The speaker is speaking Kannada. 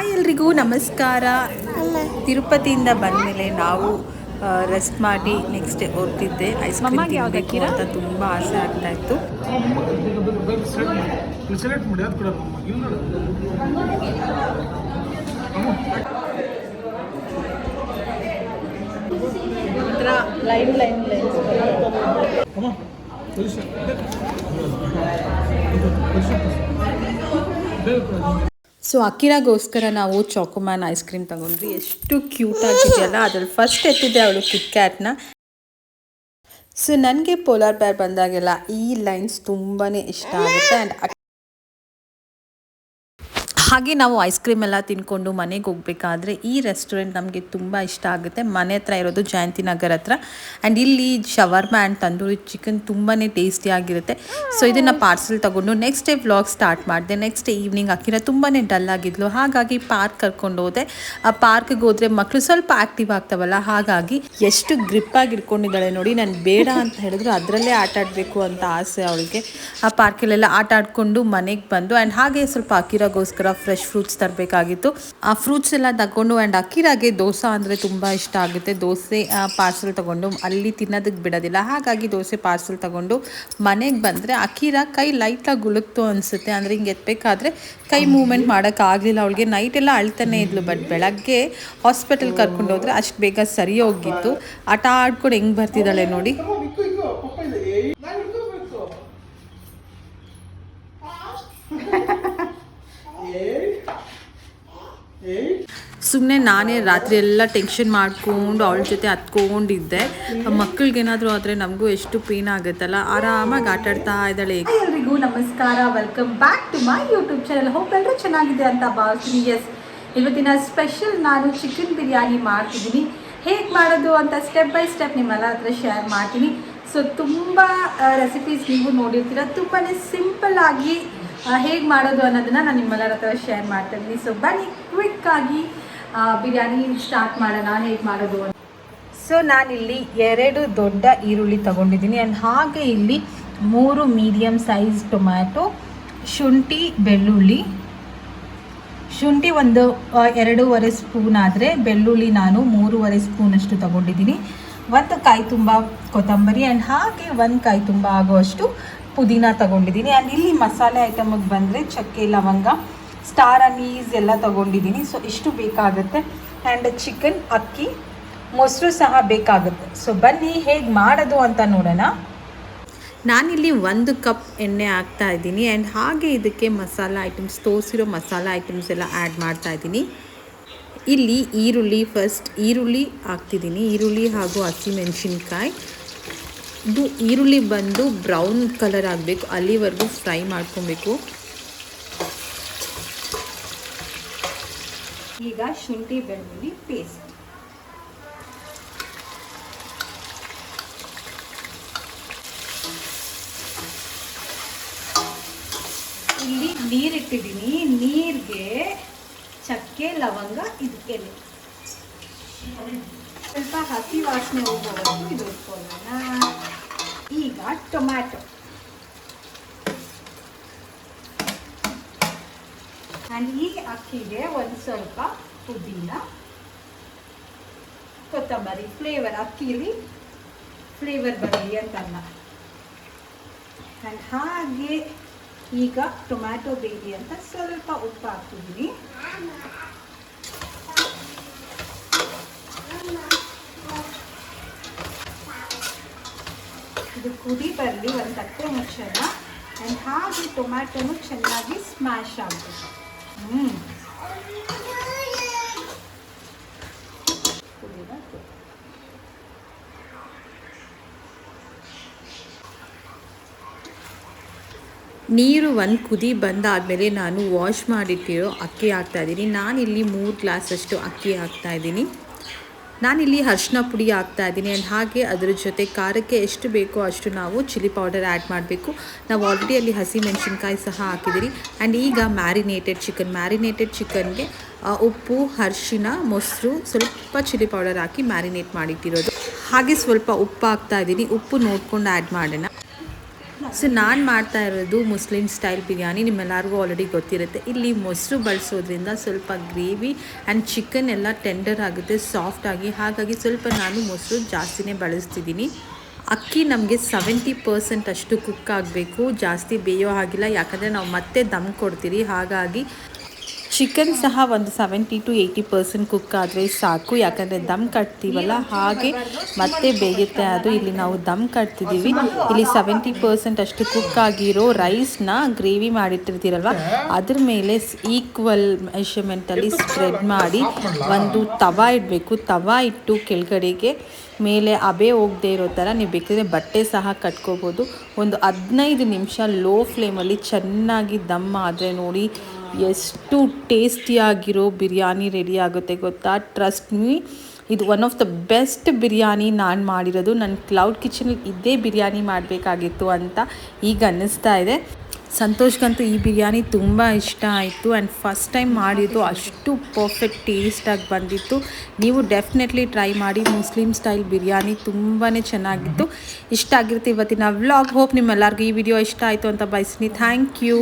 ಹಾಯ್ ಎಲ್ರಿಗೂ ನಮಸ್ಕಾರ. ತಿರುಪತಿಯಿಂದ ಬಂದಮೇಲೆ ನಾವು ರೆಸ್ಟ್ ಮಾಡಿ ನೆಕ್ಸ್ಟ್ ಹೋಗ್ತಿದ್ದೆ ಐಸ್ ಕ್ರೀಮ್ ತಿನ್ನಬೇಕು ಅಂತ ತುಂಬ ಆಸೆ ಆಗ್ತಾ ಇತ್ತು. ಲೈನ್ ಲೈನ್ ಲೈನ್ ಸೊ ಅಕ್ಕಿರಾಗೋಸ್ಕರ ನಾವು ಚಾಕೋಮ್ಯಾನ್ ಐಸ್ ಕ್ರೀಮ್ ತಗೊಂಡ್ವಿ. ಎಷ್ಟು ಕ್ಯೂಟ್ ಆಗಿದೆಯಲ್ಲ ಅದ್ರಲ್ಲಿ ಫಸ್ಟ್ ಎತ್ತಿದ್ದೆ ಅವಳು ಕಿಟ್ ಕ್ಯಾಟ್ನ ಸೊ ನನಗೆ ಪೋಲಾರ್ ಬ್ಯಾರ್ ಬಂದಾಗೆಲ್ಲ ಈ ಲೈನ್ಸ್ ತುಂಬಾ ಇಷ್ಟ ಆಗುತ್ತೆ. ಆ್ಯಂಡ್ ಹಾಗೆ ನಾವು ಐಸ್ ಕ್ರೀಮ್ ಎಲ್ಲ ತಿನ್ಕೊಂಡು ಮನೆಗೆ ಹೋಗ್ಬೇಕಾದ್ರೆ ಈ ರೆಸ್ಟೋರೆಂಟ್ ನಮಗೆ ತುಂಬ ಇಷ್ಟ ಆಗುತ್ತೆ. ಮನೆ ಹತ್ರ ಇರೋದು ಜಯಂತಿ ನಗರ್ ಹತ್ರ. ಆ್ಯಂಡ್ ಇಲ್ಲಿ ಶವರ್ಮ ಆ್ಯಂಡ್ ತಂದೂರಿ ಚಿಕನ್ ತುಂಬಾ ಟೇಸ್ಟಿಯಾಗಿರುತ್ತೆ ಸೊ ಇದನ್ನು ಪಾರ್ಸಲ್ ತೊಗೊಂಡು ನೆಕ್ಸ್ಟ್ ಡೇ ವ್ಲಾಗ್ ಸ್ಟಾರ್ಟ್ ಮಾಡಿದೆ. ನೆಕ್ಸ್ಟ್ ಡೇ ಈವ್ನಿಂಗ್ ಅಕ್ಕಿರ ತುಂಬಾ ಡಲ್ ಆಗಿದ್ಲು. ಹಾಗಾಗಿ ಪಾರ್ಕ್ ಕರ್ಕೊಂಡು ಹೋದೆ. ಆ ಪಾರ್ಕ್ಗೆ ಹೋದರೆ ಮಕ್ಕಳು ಸ್ವಲ್ಪ ಆ್ಯಕ್ಟಿವ್ ಆಗ್ತಾವಲ್ಲ, ಹಾಗಾಗಿ ಎಷ್ಟು ಗ್ರಿಪ್ ಆಗಿ ಇಟ್ಕೊಂಡಿದ್ದಾಳೆ ನೋಡಿ, ನಾನು ಬೇಡ ಅಂತ ಹೇಳಿದ್ರು. ಅದರಲ್ಲೇ ಆಟ ಆಡಬೇಕು ಅಂತ ಆಸೆ ಅವಳಿಗೆ. ಆ ಪಾರ್ಕಲ್ಲೆಲ್ಲ ಆಟ ಆಡಿಕೊಂಡು ಮನೆಗೆ ಬಂದು ಆ್ಯಂಡ್ ಹಾಗೆ ಸ್ವಲ್ಪ ಅಕ್ಕಿರಾಗೋಸ್ಕರ ಫ್ರೆಶ್ ಫ್ರೂಟ್ಸ್ ತರಬೇಕಾಗಿತ್ತು. ಆ ಫ್ರೂಟ್ಸ್ ಎಲ್ಲ ತಗೊಂಡು ಆ್ಯಂಡ್ ಅಕ್ಕಿರಾಗೆ ದೋಸೆ ಅಂದರೆ ತುಂಬ ಇಷ್ಟ ಆಗುತ್ತೆ. ದೋಸೆ ಪಾರ್ಸಲ್ ತಗೊಂಡು ಅಲ್ಲಿ ತಿನ್ನೋದಕ್ಕೆ ಬಿಡೋದಿಲ್ಲ. ಹಾಗಾಗಿ ದೋಸೆ ಪಾರ್ಸಲ್ ತಗೊಂಡು ಮನೆಗೆ ಬಂದರೆ ಅಕ್ಕಿರ ಕೈ ಲೈಟಾಗಿ ಗುಳುಕ್ತು ಅನಿಸುತ್ತೆ. ಅಂದರೆ ಹಿಂಗೆ ಎತ್ತಬೇಕಾದ್ರೆ ಕೈ ಮೂವ್ಮೆಂಟ್ ಮಾಡೋಕ್ಕಾಗಲಿಲ್ಲ ಅವಳಿಗೆ ನೈಟೆಲ್ಲ ಅಳ್ತಾನೆ ಇದ್ಲು. ಬಟ್ ಬೆಳಗ್ಗೆ ಹಾಸ್ಪಿಟಲ್ ಕರ್ಕೊಂಡು ಹೋದರೆ ಅಷ್ಟು ಬೇಗ ಸರಿ ಹೋಗಿತ್ತು ಆಟ ಆಡ್ಕೊಂಡು ಹೆಂಗೆ ಬರ್ತಿದ್ದಾಳೆ ನೋಡಿ. ಸುಮ್ಮನೆ ನಾನೇ ರಾತ್ರಿ ಎಲ್ಲ ಟೆನ್ಷನ್ ಮಾಡ್ಕೊಂಡು, ಅವಳ ಜೊತೆ ಹತ್ಕೊಂಡಿದ್ದೆ. ಮಕ್ಕಳಿಗೇನಾದರೂ ಆದರೆ ನಮಗೂ ಎಷ್ಟು ಪೇನ್ ಆಗುತ್ತಲ್ಲ? ಆರಾಮಾಗಿ ಆಟಾಡ್ತಾ ಇದ್ದಾಳೆ. ಎಲ್ರಿಗೂ, ನಮಸ್ಕಾರ. Welcome back to my YouTube channel hope ಎಲ್ಲರೂ ಚೆನ್ನಾಗಿದೆ ಅಂತ ಭಾವಿಸ್ತೀನಿ. ಎಸ್ ಇವತ್ತಿನ ಸ್ಪೆಷಲ್ ನಾನು ಚಿಕನ್ ಬಿರಿಯಾನಿ ಮಾಡ್ತಿದ್ದೀನಿ. ಹೇಗೆ ಮಾಡೋದು ಅಂತ ಸ್ಟೆಪ್ ಬೈ ಸ್ಟೆಪ್ ನಿಮ್ಮೆಲ್ಲ ಹತ್ರ ಶೇರ್ ಮಾಡ್ತೀನಿ. ಸೊ ತುಂಬ ರೆಸಿಪೀಸ್ ನೀವು ನೋಡಿರ್ತೀರ. ತುಂಬಾ ಸಿಂಪಲ್ ಆಗಿ ಹೇಗೆ ಮಾಡೋದು ಅನ್ನೋದನ್ನ ನಾನು ನಿಮ್ಮೆಲ್ಲರ ಹತ್ರ ಶೇರ್ ಮಾಡ್ತಾ ಇದ್ದೀನಿ ಸೊ ಬನ್ನಿ ಕ್ವಿಕ್ ಆಗಿ ಬಿರಿಯಾನಿ ಸ್ಟಾರ್ಟ್ ಮಾಡೋಣ, ಹೇಗೆ ಮಾಡೋದು ಅಂತ. ಸೊ ನಾನಿಲ್ಲಿ ಎರಡು ದೊಡ್ಡ ಈರುಳ್ಳಿ ತಗೊಂಡಿದ್ದೀನಿ. ಆ್ಯಂಡ್ ಹಾಗೆ ಇಲ್ಲಿ ಮೂರು ಮೀಡಿಯಮ್ ಸೈಜ್ ಟೊಮ್ಯಾಟೊ ಶುಂಠಿ, ಬೆಳ್ಳುಳ್ಳಿ. ಶುಂಠಿ ಒಂದು ಎರಡೂವರೆ ಸ್ಪೂನ್ ಆದರೆ ಬೆಳ್ಳುಳ್ಳಿ ನಾನು ಮೂರುವರೆ ಸ್ಪೂನಷ್ಟು ತಗೊಂಡಿದ್ದೀನಿ. ಒಂದು ಕಾಯಿ ತುಂಬ ಕೊತ್ತಂಬರಿ ಆ್ಯಂಡ್ ಹಾಗೆ ಒಂದು ಕಾಯಿ ತುಂಬ ಆಗುವಷ್ಟು ಪುದೀನ ತಗೊಂಡಿದ್ದೀನಿ. ಆ್ಯಂಡ್ ಇಲ್ಲಿ ಮಸಾಲೆ ಐಟಮಿಗೆ ಬಂದರೆ ಚಕ್ಕೆ, ಲವಂಗ ಸ್ಟಾರ್ ಅನೀಸ್ ಎಲ್ಲ ತಗೊಂಡಿದ್ದೀನಿ. ಸೊ ಇಷ್ಟು ಬೇಕಾಗುತ್ತೆ. ಆ್ಯಂಡ್ ಚಿಕನ್ ಅಕ್ಕಿ, ಮೊಸರು ಸಹ ಬೇಕಾಗುತ್ತೆ. ಸೊ ಬನ್ನಿ, ಹೇಗೆ ಮಾಡೋದು ಅಂತ ನೋಡೋಣ. ನಾನಿಲ್ಲಿ ಒಂದು ಕಪ್ ಎಣ್ಣೆ ಹಾಕ್ತಾ ಇದ್ದೀನಿ. ಆ್ಯಂಡ್ ಹಾಗೆ ಇದಕ್ಕೆ ಮಸಾಲ ಐಟಮ್ಸ್ ತೋರಿಸಿರೋ ಮಸಾಲ ಐಟಮ್ಸ್ ಎಲ್ಲ ಆ್ಯಡ್ ಮಾಡ್ತಾ ಇದ್ದೀನಿ. ಇಲ್ಲಿ ಈರುಳ್ಳಿ ಫಸ್ಟ್ ಈರುಳ್ಳಿ ಹಾಕ್ತಿದ್ದೀನಿ. ಈರುಳ್ಳಿ ಹಾಗೂ ಹಸಿಮೆಣಸಿನ್ಕಾಯಿ ಇದು ಈರುಳ್ಳಿ ಬಂದು ಬ್ರೌನ್ ಕಲರ್ ಆಗಬೇಕು. ಅಲ್ಲಿವರೆಗೂ ಫ್ರೈ ಮಾಡ್ಕೊಬೇಕು. ಈಗ ಶುಂಠಿ ಬೆಳ್ಳುಳ್ಳಿ ಪೇಸ್ಟ್ ಇಲ್ಲಿ ನೀರಿಟ್ಟಿದ್ದೀನಿ ನೀರಿಗೆ ಚಕ್ಕೆ, ಲವಂಗ, ಇದು ಎಲೆ. ಸ್ವಲ್ಪ ಹಸಿ ವಾಸನೆ ಹೋಗೋವರೆಗೂ ಇದು ಈಗ ಟೊಮ್ಯಾಟೊ ಆ್ಯಂಡ್ ಈ ಅಕ್ಕಿಗೆ ಒಂದು ಸ್ವಲ್ಪ ಪುದೀನ ಕೊತ್ತಂಬರಿ ಫ್ಲೇವರ್ ಅಕ್ಕಿಲಿ ಫ್ಲೇವರ್ ಬರಲಿ ಅಂತಲ್ಲ ಆ್ಯಂಡ್ ಹಾಗೆ ಈಗ ಟೊಮ್ಯಾಟೊ ಬೇಲಿ ಅಂತ ಸ್ವಲ್ಪ ಉಪ್ಪು ಹಾಕ್ತಿದ್ದೀನಿ ಇದು ಕುದಿ ಬರಲಿ, ಒಂದು ತಟ್ಟೆ ಮುಚ್ಚೋಣ. ಆ್ಯಂಡ್ ಹಾಗೆ ಟೊಮ್ಯಾಟೊನು ಚೆನ್ನಾಗಿ ಸ್ಮ್ಯಾಶ್ ಆಗಬೇಕು. ಹ್ಞೂ ನೀರು ಒಂದು ಕುದಿ ಬಂದಾದಮೇಲೆ ನಾನು ವಾಶ್ ಮಾಡಿಟ್ಟಿರೋ ಅಕ್ಕಿ ಹಾಕ್ತಾಯಿದ್ದೀನಿ ನಾನಿಲ್ಲಿ ಮೂರು ಗ್ಲಾಸಷ್ಟು ಅಕ್ಕಿ ಹಾಕ್ತಾ ಇದ್ದೀನಿ. ನಾನಿಲ್ಲಿ ಅರ್ಶಿನ ಪುಡಿ ಹಾಕ್ತಾ ಇದ್ದೀನಿ ಆ್ಯಂಡ್ ಹಾಗೆ ಅದರ ಜೊತೆ ಖಾರಕ್ಕೆ ಎಷ್ಟು ಬೇಕೋ ಅಷ್ಟು ನಾವು ಚಿಲ್ಲಿ ಪೌಡರ್ ಆ್ಯಡ್ ಮಾಡಬೇಕು. ನಾವು ಆಲ್ರೆಡಿ ಅಲ್ಲಿ ಹಸಿ ಮೆಣಸಿನ್ಕಾಯಿ ಸಹ ಹಾಕಿದ್ದೀರಿ. ಆ್ಯಂಡ್ ಈಗ ಮ್ಯಾರಿನೇಟೆಡ್ ಚಿಕನ್ ಮ್ಯಾರಿನೇಟೆಡ್ ಚಿಕನ್ಗೆ ಉಪ್ಪು, ಅರಿಶಿನ, ಮೊಸರು ಸ್ವಲ್ಪ ಚಿಲ್ಲಿ ಪೌಡರ್ ಹಾಕಿ ಮ್ಯಾರಿನೇಟ್ ಮಾಡಿಟ್ಟಿರೋದು. ಹಾಗೆ ಸ್ವಲ್ಪ ಉಪ್ಪು ಹಾಕ್ತಾ ಇದ್ದೀನಿ. ಉಪ್ಪು ನೋಡ್ಕೊಂಡು ಆ್ಯಡ್ ಮಾಡೋಣ. ಸೊ ನಾನು ಮಾಡ್ತಾ ಇರೋದು ಮುಸ್ಲಿಮ್ ಸ್ಟೈಲ್ ಬಿರಿಯಾನಿ ನಿಮ್ಮೆಲ್ಲರಿಗೂ ಆಲ್ರೆಡಿ ಗೊತ್ತಿರುತ್ತೆ. ಇಲ್ಲಿ ಮೊಸರು ಬಳಸೋದ್ರಿಂದ ಸ್ವಲ್ಪ ಗ್ರೇವಿ ಆ್ಯಂಡ್ ಚಿಕನ್ ಎಲ್ಲ ಟೆಂಡರ್ ಆಗುತ್ತೆ ಸಾಫ್ಟ್ ಆಗಿ. ಹಾಗಾಗಿ ಸ್ವಲ್ಪ ನಾನು ಮೊಸರು ಜಾಸ್ತಿನೇ ಬಳಸ್ತಿದ್ದೀನಿ. ಅಕ್ಕಿ ನಮಗೆ ಸೆವೆಂಟಿ ಪರ್ಸೆಂಟ್ ಅಷ್ಟು ಕುಕ್ ಆಗಬೇಕು. ಜಾಸ್ತಿ ಬೇಯೋ ಹಾಗಿಲ್ಲ. ಯಾಕಂದರೆ ನಾವು ಮತ್ತೆ ದಮ್ ಕೊಡ್ತೀರಿ. ಹಾಗಾಗಿ ಚಿಕನ್ ಸಹ ಒಂದು seventy to eighty percent cook ಆದರೆ ಸಾಕು, ಯಾಕಂದರೆ ದಮ್ ಕಟ್ತೀವಲ್ಲ? ಹಾಗೆ ಮತ್ತೆ ಬೇಯುತ್ತೆ ಅದು. ಇಲ್ಲಿ ನಾವು ದಮ್ ಕಟ್ತಿದ್ದೀವಿ ಇಲ್ಲಿ ಸೆವೆಂಟಿ ಪರ್ಸೆಂಟ್ ಅಷ್ಟು ಕುಕ್ ಆಗಿರೋ ರೈಸ್ನ ಗ್ರೇವಿ ಮಾಡಿಟ್ಟಿರ್ತೀರಲ್ವ? ಅದ್ರ ಮೇಲೆ ಈಕ್ವಲ್ ಮೆಷರ್ಮೆಂಟಲ್ಲಿ ಸ್ಪ್ರೆಡ್ ಮಾಡಿ ಒಂದು ತವಾ ಇಡಬೇಕು. ತವಾ ಇಟ್ಟು ಕೆಳಗಡೆಗೆ ಮೇಲೆ ಅಬೆ ಹೋಗದೆ ಇರೋ ಥರ ನೀವು ಬೇಕಿದ್ರೆ ಬಟ್ಟೆ ಸಹ ಕಟ್ಕೋಬೋದು. ಒಂದು ಹದಿನೈದು ನಿಮಿಷ ಲೋ ಫ್ಲೇಮಲ್ಲಿ ಚೆನ್ನಾಗಿ ದಮ್ ಆದರೆ ನೋಡಿ ಎಷ್ಟು ಟೇಸ್ಟಿಯಾಗಿರೋ ಬಿರಿಯಾನಿ ರೆಡಿ ಆಗುತ್ತೆ ಗೊತ್ತಾ? ಟ್ರಸ್ಟ್ ಮೀ ಇದು one of the best biryani ನಾನು ಮಾಡಿರೋದು. ನನ್ನ ಕ್ಲೌಡ್ ಕಿಚನಲ್ಲಿ ಇದೇ ಬಿರಿಯಾನಿ ಮಾಡಬೇಕಾಗಿತ್ತು ಅಂತ ಈಗ ಅನ್ನಿಸ್ತಾ ಇದೆ. ಸಂತೋಷ್ಗಂತೂ ಈ ಬಿರಿಯಾನಿ ತುಂಬ ಇಷ್ಟ ಆಯಿತು. ಆ್ಯಂಡ್ ಫಸ್ಟ್ ಟೈಮ್ ಮಾಡಿದ್ದು ಅಷ್ಟು ಪರ್ಫೆಕ್ಟ್ ಟೇಸ್ಟಾಗಿ ಬಂದಿತ್ತು. ನೀವು ಡೆಫಿನೆಟ್ಲಿ ಟ್ರೈ ಮಾಡಿ. ಮುಸ್ಲಿಂ ಸ್ಟೈಲ್ ಬಿರಿಯಾನಿ ತುಂಬಾ ಚೆನ್ನಾಗಿತ್ತು. ಇಷ್ಟ ಆಗಿರುತ್ತೆ ಇವತ್ತಿನ ವ್ಲಾಗ್ ಹೋಪ್ ನಿಮ್ಮೆಲ್ಲರಿಗೂ ಈ ವಿಡಿಯೋ ಇಷ್ಟ ಆಯಿತು ಅಂತ ಬಯಸ್ತೀನಿ. Thank you